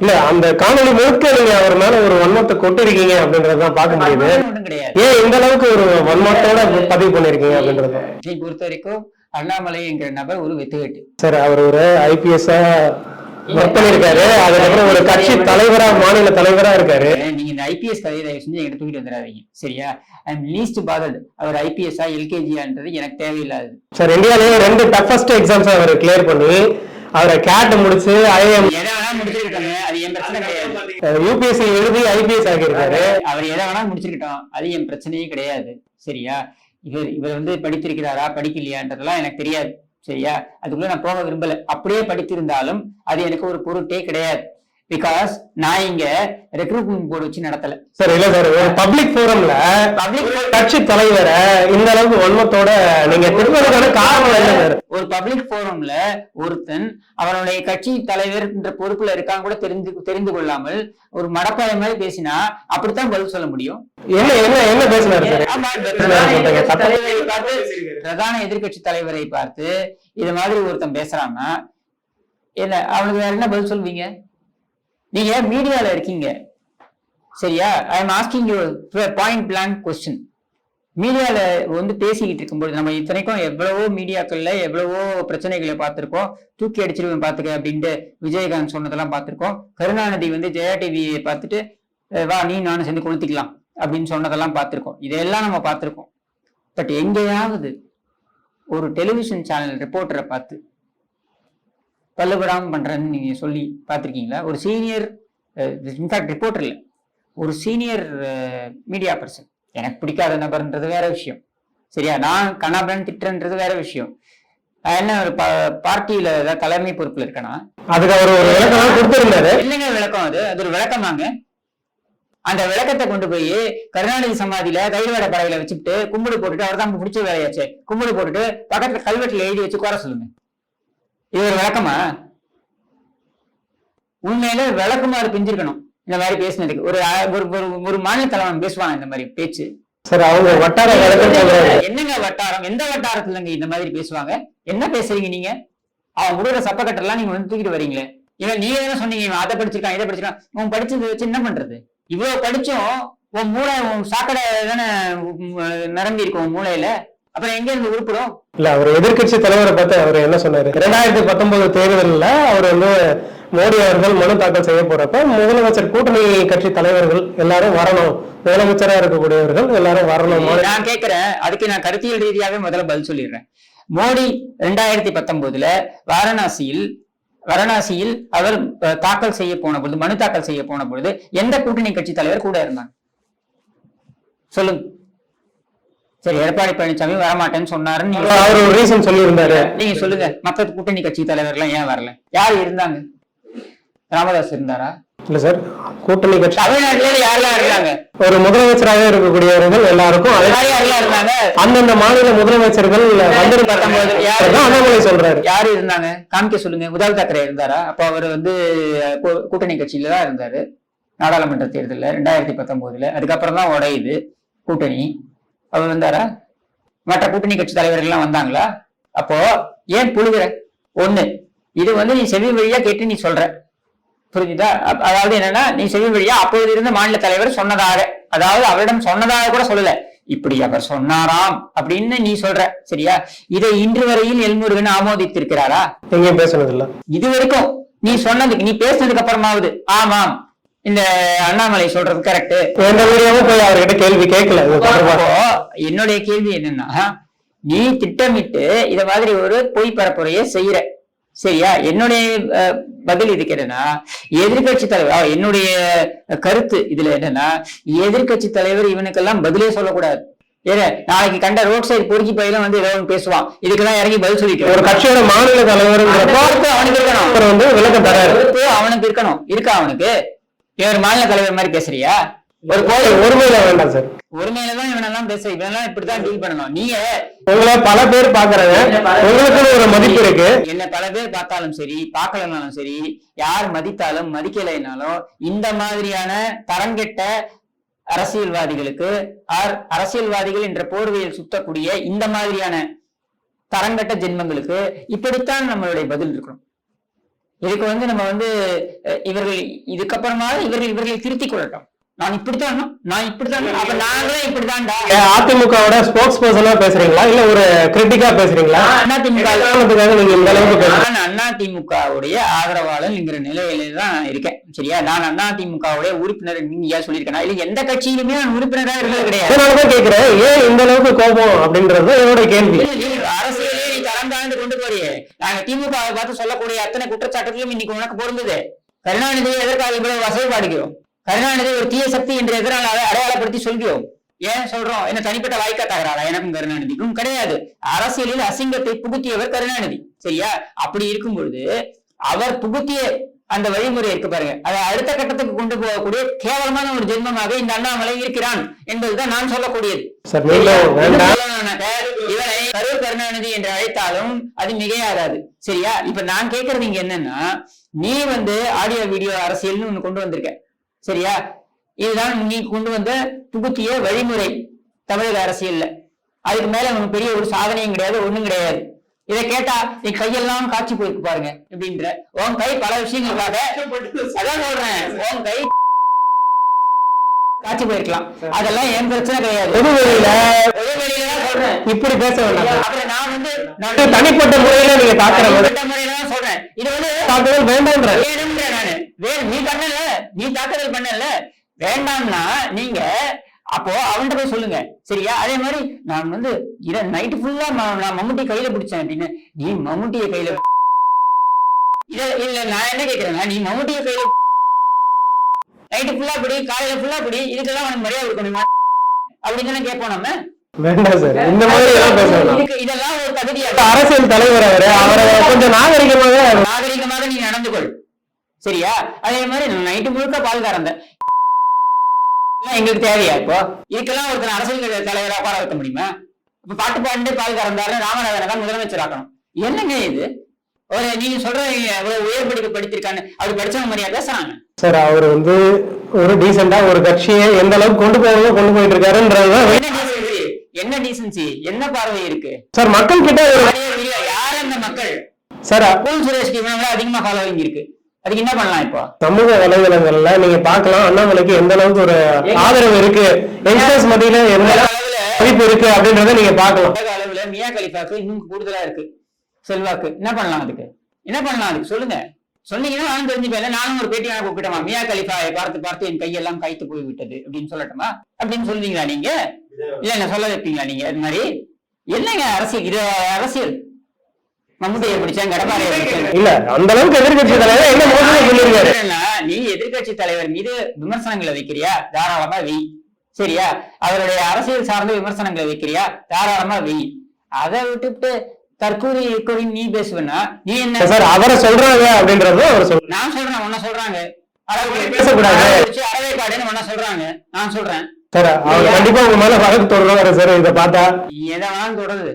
இல்ல அந்த காணொளி முழுக்க நீங்க அவர் மேல ஒரு வன்மத்தை கொட்டிருக்கீங்க அப்படின்றதான் பார்க்க முடியுது. ஏன் இந்த அளவுக்கு ஒரு வன்மத்தோட பதிவு பண்ணிருக்கீங்க அப்படின்றது? பொறுத்த வரைக்கும் அண்ணாமலை என்கிற நபர் ஒரு வெத்துக்கட்டு. சார் அவர் ஒரு ஐபிஎஸ் ஒர்க் பண்ணிருக்காரு. அதுக்கப்புறம் ஒரு கட்சி தலைவரா மாநில தலைவரா இருக்காரு. நீங்க இந்த ஐபிஎஸ் கதையை தயவு செஞ்சு எங்கிட்ட தூக்கிட்டு வந்துடாதீங்க. சரியா? ஐ எம் லீஸ்ட் பாதர்ட் அவர் ஐபிஎஸ்ஆ எல்கேஜியான்றது எனக்கு தேவையில்லாது சார் இந்தியாலயே ரெண்டு டஃபஸ்ட் எக்ஸாம்ஸ் அவர் கிளியர் பண்ணி அவரை கேட் முடிச்சு ஐஎம் முடிச்சிருக்காங்க அது என் பிரச்சனை கிடையாது. யூபிஎஸ்சி எழுதி ஐபிஎஸ் ஆகியிருக்காரு அவர் எதை வேணா முடிச்சிருக்கட்டும். அது என் பிரச்சனையே கிடையாது. சரியா? இவர் இவர் வந்து படித்திருக்கிறாரா? படிக்கலையான்றதெல்லாம் எனக்கு தெரியாது. சரியா? அதுக்குள்ள நான் போக விரும்பல. அப்படியே படித்திருந்தாலும் அது எனக்கு ஒரு பொருட்டே கிடையாது. பிகாஸ் நான் இங்க ரெக்ரூட்மெண்ட் போர்டு வச்சு நடத்தல. சார். இல்ல சார் ஒரு பப்ளிக் ஃபோரம்ல பப்ளிக் கட்சி தலைவரை இந்த அளவுக்கு வன்மத்தோட நீங்க திருப்பதுக்கான காரணம் என்ன சார்? ஒரு பப்ளிக் ஃபோரம்ல ஒருத்தன் அவனுடைய கட்சி தலைவர் என்ற பொறுப்புல இருக்கான் கூட தெரிந்து தெரிந்து கொள்ளாமல் ஒரு மடப்பாய மாதிரி பேசினா அப்படித்தான் பதில் சொல்ல முடியும். என்ன என்ன என்ன பேசினாரு பிரதான எதிர்க்கட்சி தலைவரை பார்த்து தலைவரை இது மாதிரி ஒருத்தன் பேசுறான்னா என்ன அவனுக்கு வேற என்ன பதில் சொல்வீங்க? நீங்க மீடியால இருக்கீங்க? சரியா? I am asking you point blank question மீடியால வந்து பேசிக்கிட்டு இருக்கும்போது நம்ம இத்தனைக்கும் எவ்வளவோ மீடியாக்கள்ல எவ்வளவோ பிரச்சனைகளை பார்த்திருக்கோம். தூக்கி அடிச்சிருவேன் பாத்துக்க அப்படின்ட்டு விஜயகாந்த் சொன்னதெல்லாம் பார்த்திருக்கோம். கருணாநிதி வந்து ஜெயா டிவியை பார்த்துட்டு வா நீ நானும் சேர்ந்து கொளுத்திக்கலாம் அப்படின்னு சொன்னதெல்லாம் பார்த்திருக்கோம். இதையெல்லாம் நம்ம பார்த்திருக்கோம். பட் எங்கேயாவது ஒரு டெலிவிஷன் சேனல் ரிப்போர்ட்டரை பார்த்து பல்லுபடாம பண்றேன்னு நீங்க சொல்லி பார்த்திருக்கீங்களா? ஒரு சீனியர் இன்ஃபேக்ட் ரிப்போர்ட்டர் இல்லை. ஒரு சீனியர் மீடியா பர்சன் எனக்கு பிடிக்காத நபர்ன்றது வேற விஷயம். சரியா? நான் கண்ணாபுரன் திட்டுறன்றது வேற விஷயம். என்ன ஒரு பார்ட்டியில ஏதாவது தலைமை பொறுப்புல இருக்கேனா? அதுக்கு அவர் ஒரு விளக்கம் கொடுத்திருந்தாரு. என்னங்க விளக்கம் அது? அது ஒரு விளக்கமாங்க அந்த விளக்கத்தை கொண்டு போய் கருணாநிதி சமாதியில கைவிட பறவையில வச்சுட்டு கும்பிடு போட்டுட்டு அவர் தான் பிடிச்ச வேலையாச்சு. கும்பிடு போட்டுட்டு பக்கத்துல கல்வெட்டுல எழுதி வச்சு குறை சொல்லுங்க. இது ஒரு விளக்கமா உண்மையில விளக்குமாறு பிஞ்சிருக்கணும். இந்த மாதிரி பேசினதுக்கு. ஒரு ஒரு மாநில தலைவன் பேசுவாங்க இந்த மாதிரி பேச்சு. சார் அவங்க வட்டார என்னங்க வட்டாரம்? எந்த வட்டாரத்துலங்க இந்த மாதிரி பேசுவாங்க? என்ன பேசுறீங்க நீங்க? அவன் கொடுக்குற சப்பக்கட்டெல்லாம் நீங்க வந்து தூக்கிட்டு வரீங்களே இவன் நீங்க என்ன சொன்னீங்க அதை படிச்சிருக்கான் இதை படிச்சிருக்கான். உன் படிச்சதை வச்சு என்ன பண்றது? இவ்வளவு படிச்சும் உன் மூளை உன் சாக்கடை தானே நிரம்பி இருக்கும் உன் மூளையில? அப்புறம் எங்க இருந்து உருப்படும் இல்ல அவர் எதிர்க்கட்சி தலைவரை பார்த்து அவர் என்ன சொன்னாரு? இரண்டாயிரத்தி பத்தொன்பது தேர்தல்ல அவர் வந்து மோடி அவர்கள் மனு தாக்கல் செய்ய போறப்ப முதலமைச்சர் கூட்டணி கட்சி தலைவர்கள் எல்லாரும் வரணும். முதலமைச்சரா இருக்கக்கூடியவர்கள் எல்லாரும் வரணும். நான் கேட்கிறேன் அதுக்கு நான் கருத்தியல் ரீதியாவே முதல்ல பதில் சொல்லிடுறேன். மோடி ரெண்டாயிரத்தி பத்தொன்பதுல வாரணாசியில் வாரணாசியில் அவர் தாக்கல் செய்ய போன பொழுது மனு தாக்கல் செய்ய போன பொழுது எந்த கூட்டணி கட்சி தலைவர் கூட இருந்தாங்க? சொல்லுங்க. சரி எடப்பாடி பழனிசாமி வரமாட்டேன்னு சொன்னாருன்னு அவர் ஒரு ரீசன் சொல்லியிருந்தாரு. நீங்க சொல்லுங்க. மத்த கூட்டணி கட்சி தலைவர்லாம் ஏன் வரல? யார் இருந்தாங்க? ராமதாஸ் இருந்தாரா? இல்ல சார் கூட்டணி கட்சி தமிழ்நாட்டுல யாரெல்லாம் இருந்தாங்க? ஒரு முதலமைச்சராக இருக்கக்கூடியவர்கள் எல்லாருக்கும் இருந்தாங்க? அந்தந்த மாநில முதலமைச்சர்கள் அண்ணாமலை சொல்றாரு. யாரு இருந்தாங்க? காமிக்க சொல்லுங்க. உத்தவ் தாக்கரே இருந்தாரா? அப்போ அவர் வந்து கூட்டணி கட்சியில தான் இருந்தாரு. நாடாளுமன்ற தேர்தல்ல ரெண்டாயிரத்தி பத்தொன்பதுல. அதுக்கப்புறம் தான் உடையுது கூட்டணி. அவர் வந்தாரா? மற்ற கூட்டணி கட்சி தலைவர்கள் எல்லாம் வந்தாங்களா? அப்போ ஏன் புழுகுற? ஒண்ணு இது வந்து நீ செவி வழியா கேட்டு நீ சொல்ற. புரிஞ்சுதா? அதாவது என்னன்னா நீ செவி வழியா அப்பொழுது இருந்த மாநில தலைவர் சொன்னதாக. அதாவது அவரிடம் சொன்னதாக கூட சொல்லல. இப்படி அவர் சொன்னாராம் அப்படின்னு நீ சொல்ற சரியா? இதை இன்று வரையில் எல்முருகன் ஆமோதித்திருக்கிறாரா? பேசுனது இல்ல இது வரைக்கும் நீ சொன்னதுக்கு நீ பேசுனதுக்கு அப்புறமாவது ஆமாம். இந்த அண்ணாமலை சொல்றது கரெக்ட் எந்த வீடியோவும் போய் அவர்கிட்ட கேள்வி கேட்கல என்னுடைய கேள்வி என்னன்னா நீ திட்டமிட்டு இத மாதிரி ஒரு பொய் பரப்புரையை செய்யற சரியா? என்னுடைய பதில் இதுக்கு என்னன்னா எதிர்கட்சி தலைவர் என்னுடைய கருத்து இதுல என்னன்னா எதிர்கட்சி தலைவர் இவனுக்கெல்லாம் பதிலே சொல்லக்கூடாது. ஏன்னா நாளைக்கு கண்ட ரோட் சைடு பொறுக்கி பையில வந்து ஏதோ பேசுவான். இதுக்கெல்லாம் இறங்கி பதில் சொல்லிட்டு ஒரு கட்சியோட மாநில பொறுப்பு அவனுக்கு இருக்கணும். அவனுக்கு இருக்கணும். இருக்கா அவனுக்கு? இவர் மாநில தலைவர் மாதிரி பேசுறியா? ஒரு கோயில் ஒருமையில வேண்டாம் சார். ஒருமையிலதான் இவனெல்லாம் பேச இவனெல்லாம் இப்படிதான் டீல் பண்ணணும். நீங்க உங்களை பல பேர் பாக்குறாங்க உங்களுக்குன்னு ஒரு மதிப்பு இருக்கு. என்ன பல பேர் பார்த்தாலும் சரி பார்க்கலனாலும் சரி யார் மதித்தாலும் மதிக்கலைனாலும் இந்த மாதிரியான தரங்கெட்ட அரசியல்வாதிகளுக்கு ஆர் அரசியல்வாதிகள் என்ற போர்வையில் சுத்தக்கூடிய இந்த மாதிரியான தரங்கெட்ட ஜென்மங்களுக்கு இப்படித்தான் நம்மளுடைய பதில் இருக்கணும். இதுக்கு வந்து நம்ம வந்து இவர்கள் இதுக்கப்புறமா இவர்கள் இவர்களை திருத்திக் கொள்ளட்டும். நான் இப்படித்தான் நான் இப்படித்தான் அப்ப நாங்களே இப்படித்தான்டா அதிமுகவோட ஸ்போக்ஸ் பர்சனா பேசுறீங்களா? இல்ல ஒரு கிரிட்டிக்கா பேசுறீங்களா? அண்ணா திமுக இந்த அளவுக்கு நான் அண்ணா திமுகவுடைய ஆதரவாளர்ங்கிற நிலையில தான் இருக்கேன். சரியா? நான் அண்ணா திமுகவுடைய உறுப்பினர் நீங்க ஏன் சொல்லியிருக்கேன்? இல்ல எந்த கட்சியிலுமே நான் உறுப்பினரா இருந்தது கிடையாது. கேக்குறேன் ஏன் இந்த அளவுக்கு கோபம் அப்படின்றது என்னோட கேள்வி. நாங்க திமுக பார்த்து சொல்லக்கூடிய அத்தனை குற்றச்சாட்டுகளும் இன்னைக்கு உனக்கு பொருந்தது. கருணாநிதியை எதற்காக இவ்வளவு வசதிப்பாடுகிறோம் கருணாநிதி ஒரு தீய சக்தி என்று எதிரான அடையாளப்படுத்தி சொல்கிறோம். ஏன் சொல்றோம்? என்ன தனிப்பட்ட வாய்க்கா தகராறா எனக்கும் கருணாநிதிக்கும் கிடையாது. அரசியலில் அசிங்கத்தை புகுத்தியவர் கருணாநிதி. சரியா? அப்படி இருக்கும் பொழுது அவர் புகுத்திய அந்த வழிமுறை இருக்கு பாருங்க. அதை அடுத்த கட்டத்துக்கு கொண்டு போகக்கூடிய கேவலமான ஒரு ஜென்மமாக இந்த அண்ணாமலை இருக்கிறான் என்பதுதான் நான் சொல்லக்கூடியது. இவனை கரூர் கருணாநிதி என்று அழைத்தாலும் அது மிகையாகாது. சரியா? இப்ப நான் கேக்குறது இங்க என்னன்னா நீ வந்து ஆடியோ வீடியோ அரசியல்னு ஒண்ணு கொண்டு வந்திருக்க. சரியா? இதுதான் நீ கொண்டு வந்த புகுத்திய வழிமுறை தமிழக அரசியல்ல. அதுக்கு மேல உனக்கு பெரிய ஒரு சாதனையும் கிடையாது ஒண்ணும் கிடையாது. இதை கேட்டா நீ கையெல்லாம் காட்சி போயிருக்கு பாருங்க அப்படின்ற. உன் கை பல விஷயங்களுக்காக அதான் சொல்றேன். உன் கை காட்சி போயிருக்கலாம். அதெல்லாம் என் பிரச்சனை கிடையாது. இப்படி பேச வேண்டாம். நான் வந்து தனிப்பட்ட முறையில நீங்க தனிப்பட்ட முறையில தான் சொல்றேன். இது வந்து தாக்குதல் வேண்டாம்ன்ற. வேணும்ன்ற நானு. வே நீ பண்ணல. நீ தாக்குதல் பண்ணல. வேண்டாம்னா நீங்க அப்போ அவன்கிட்ட போய் சொல்லுங்க. சரியா? அதே மாதிரி நான் வந்து இத நைட்டு ஃபுல்லா நான் மம்முட்டி கையில பிடிச்சேன் அப்படின்னு நீ மம்முட்டிய கையில இத இல்ல நான் என்ன கேக்குறேன்னா நீ மம்முட்டிய கையில நைட்டு ஃபுல்லா பிடி காலையில ஃபுல்லா பிடி இதுக்கெல்லாம் உனக்கு மரியாதை கொடுக்கணுமா அப்படின்னு தானே கேட்போம் நம்ம. இதெல்லாம் ஒரு தகுதியா அரசியல் தலைவர் அவரு அவரை கொஞ்சம் நாகரிகமாக நாகரிகமாக நீ நடந்து கொள். சரியா? அதே மாதிரி நைட்டு முழுக்க பால் கறந்தேன். எங்களுக்கு தேவையா இப்போ? இதுக்கெல்லாம் ஒருத்தர் அரசியல் தலைவரா உட்கார வைக்க முடியுமா? இப்ப பாட்டு பாண்டு பால் கறந்தாரு ராமநாதனை தான் முதலமைச்சர் ஆக்கணும் என்னங்க இது? ஒரு நீங்க சொல்ற உயர் படிப்பு படித்திருக்கான்னு அவர் படிச்சவங்க மாதிரியா பேசுறாங்க. சார் அவர் வந்து ஒரு டீசெண்டா ஒரு கட்சியை எந்த அளவுக்கு கொண்டு போகணுமோ கொண்டு போயிட்டு இருக்காருன்றதுதான் என்ன டீசன்சி என்ன பார்வை இருக்கு? சார் மக்கள் கிட்ட யார் அந்த மக்கள்? சார் அபுல் சுரேஷ்க்கு இவங்க அதிகமா ஃபாலோவிங் இருக்கு. அதுக்கு என்ன பண்ணலாம் இப்போ? சமூக வலைதளங்கள்ல நீங்க பார்க்கலாம். அண்ணாமலைக்கு எந்த அளவுக்கு ஒரு ஆதரவு இருக்கு? யங்ஸ்டர்ஸ் மத்தியில எந்த அளவுல மதிப்பு இருக்கு அப்படின்றத நீங்க பார்க்கலாம். உலக அளவுல மியா கலிஃபாக்கு இன்னும் கூடுதலா இருக்கு. செல்வாக்கு. என்ன பண்ணலாம் அதுக்கு? என்ன பண்ணலாம் அதுக்கு? சொல்லுங்க. சொன்னீங்கன்னா நானும் தெரிஞ்சுப்பேன். நானும் ஒரு பேட்டி நான் கூப்பிட்டமா? மியா கலிஃபாவை பார்த்து பார்த்து என் கையெல்லாம் கைத்து போய் விட்டது அப்படின்னு சொல்லட்டுமா? அப்படின்னு சொல்லுவீங்களா நீங்க? இல்ல. என்ன சொல்ல வைப்பீங்களா நீங்க? அது மாதிரி? என்னங்க அரசியல்? இது அரசியல். மம்முட்டியை பிடிச்சேன் கடப்பாறையை பிடிச்சேன். இல்ல அந்த அளவுக்கு எதிர்கட்சி தலைவர் என்ன மோசடி சொல்லியிருக்காரு? என்னன்னா, நீ எதிர்க்கட்சி தலைவர் மீது விமர்சனங்களை வைக்கிறியா? தாராளமா வை. சரியா? அவருடைய அரசியல் சார்ந்த விமர்சனங்களை வைக்கிறியா? தாராளமா வை. அதை விட்டுட்டு தற்கூரி இருக்கவி நீ பேசுவேன்னா நீ என்ன? சார் அவரை சொல்றாங்க அப்படின்றது அவர் சொல்றாரு நான் சொல்றேன் உன்ன சொல்றாங்க. பேசக்கூடாது. அறவே காடுன்னு உன்ன சொல்றாங்க. நான் சொல்றேன். சார் அவர் கண்டிப்பா உங்க மேல வழக்கு தொடர்றாரு சார் இதை பார்த்தா. நீ எதை வேணாலும் தொடருது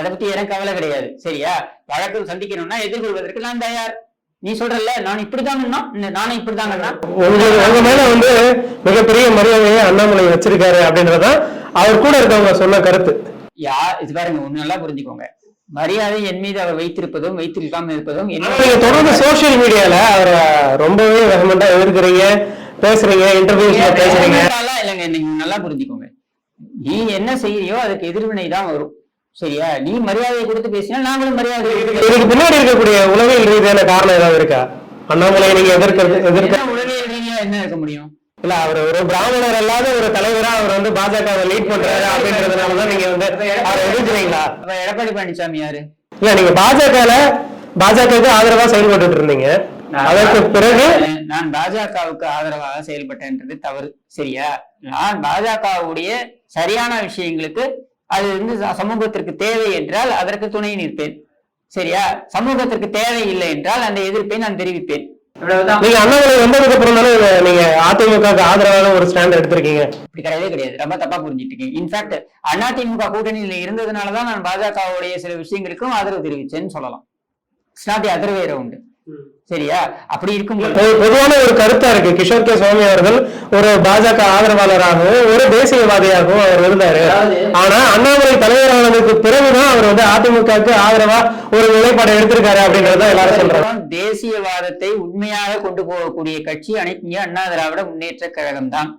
அதை பத்தி எனக்கு கவலை கிடையாது. சரியா? வழக்கு சந்திக்கணும்னா எதிர்கொள்வதற்கு நான் தயார். நீ சொல்றல நான் இப்படிதாங்கன்னா நானும் இப்படிதாங்கன்னா உங்க மேல வந்து மிகப்பெரிய மரியாதையை அண்ணாமலை வச்சிருக்காரு அப்படின்றதுதான் அவர் கூட இருக்கவங்க சொன்ன கருத்து. யா இது பாருங்க ஒண்ணு நல்லா புரிஞ்சுக்கோங்க. மரியாதை என் மீது அவர் வைத்திருப்பதும் வைத்திருக்காம இருப்பதும் தொடர்ந்து சோசியல் மீடியால அவரை ரொம்பவே வெகமெண்டா எதிர்க்கிறீங்க பேசுறீங்க இன்டர்வியூஸ்ல பேசுறீங்க. இல்லைங்க நீங்க நல்லா புரிஞ்சுக்கோங்க. நீ என்ன செய்யறியோ அதுக்கு எதிர்வினை தான் வரும். சரியா? நீ மரியாதை கொடுத்து பேசினா நாங்களும் மரியாதை. இதுக்கு பின்னாடி இருக்கக்கூடிய உளவியல் ரீதியான காரணம் ஏதாவது இருக்கா? அண்ணாமலை நீங்க எதிர்க்கிறது எதிர்க்க உளவியல் ரீதியா என்ன இருக்க முடியும்? இல்ல அவர் ஒரு பிராமணர் அல்லாத ஒரு தலைவரா அவர் வந்து பாஜக லீட் பண்றாரு அப்படின்றதுனாலதான் நீங்க வந்து அவரை எதிர்க்கிறீங்களா எடப்பாடி பழனிசாமி யாரு? இல்ல நீங்க பாஜகல பாஜகவுக்கு ஆதரவா செயல்பட்டு இருந்தீங்க. அதற்கு பிறகு நான் பாஜகவுக்கு ஆதரவாக செயல்பட்டேன்றது தவறு. சரியா? நான் பாஜகவுடைய சரியான விஷயங்களுக்கு அது வந்து சமூகத்திற்கு தேவை என்றால் அதற்கு துணை நிற்பேன். சரியா? சமூகத்திற்கு தேவை இல்லை என்றால் அந்த எதிர்ப்பை நான் தெரிவிப்பேன். நீங்க அண்ணாமலை வந்ததுக்கு அப்புறம் தானே நீங்க அதிமுகவுக்கு ஆதரவான ஒரு ஸ்டாண்ட் எடுத்திருக்கீங்க. இப்படி கிடையவே கிடையாது. ரொம்ப தப்பா புரிஞ்சுட்டு இருக்கீங்க. இன்ஃபேக்ட் அதிமுக கூட்டணியில இருந்ததுனாலதான் நான் பாஜகவுடைய சில விஷயங்களுக்கும் ஆதரவு தெரிவிச்சேன்னு சொல்லலாம். It's not other way round சரியா? அப்படி இருக்கும்போது பொதுவான ஒரு கருத்தா இருக்கு. கிஷோர் கே. சுவாமி அவர்கள் ஒரு பாஜக ஆதரவாளராகவும் ஒரு தேசியவாதியாகவும் அவர் இருந்தாரு. ஆனா அண்ணாமலை தலைவரானதுக்கு பிறகுதான் அவர் வந்து அதிமுகவுக்கு ஆதரவா ஒரு நிலைப்பாடை எடுத்திருக்காரு அப்படின்றத எல்லாரும் சொல்றாங்க. தேசியவாதத்தை உண்மையாக கொண்டு போகக்கூடிய கட்சி அனைத்து இந்திய அண்ணா திராவிட முன்னேற்ற கழகம் தான்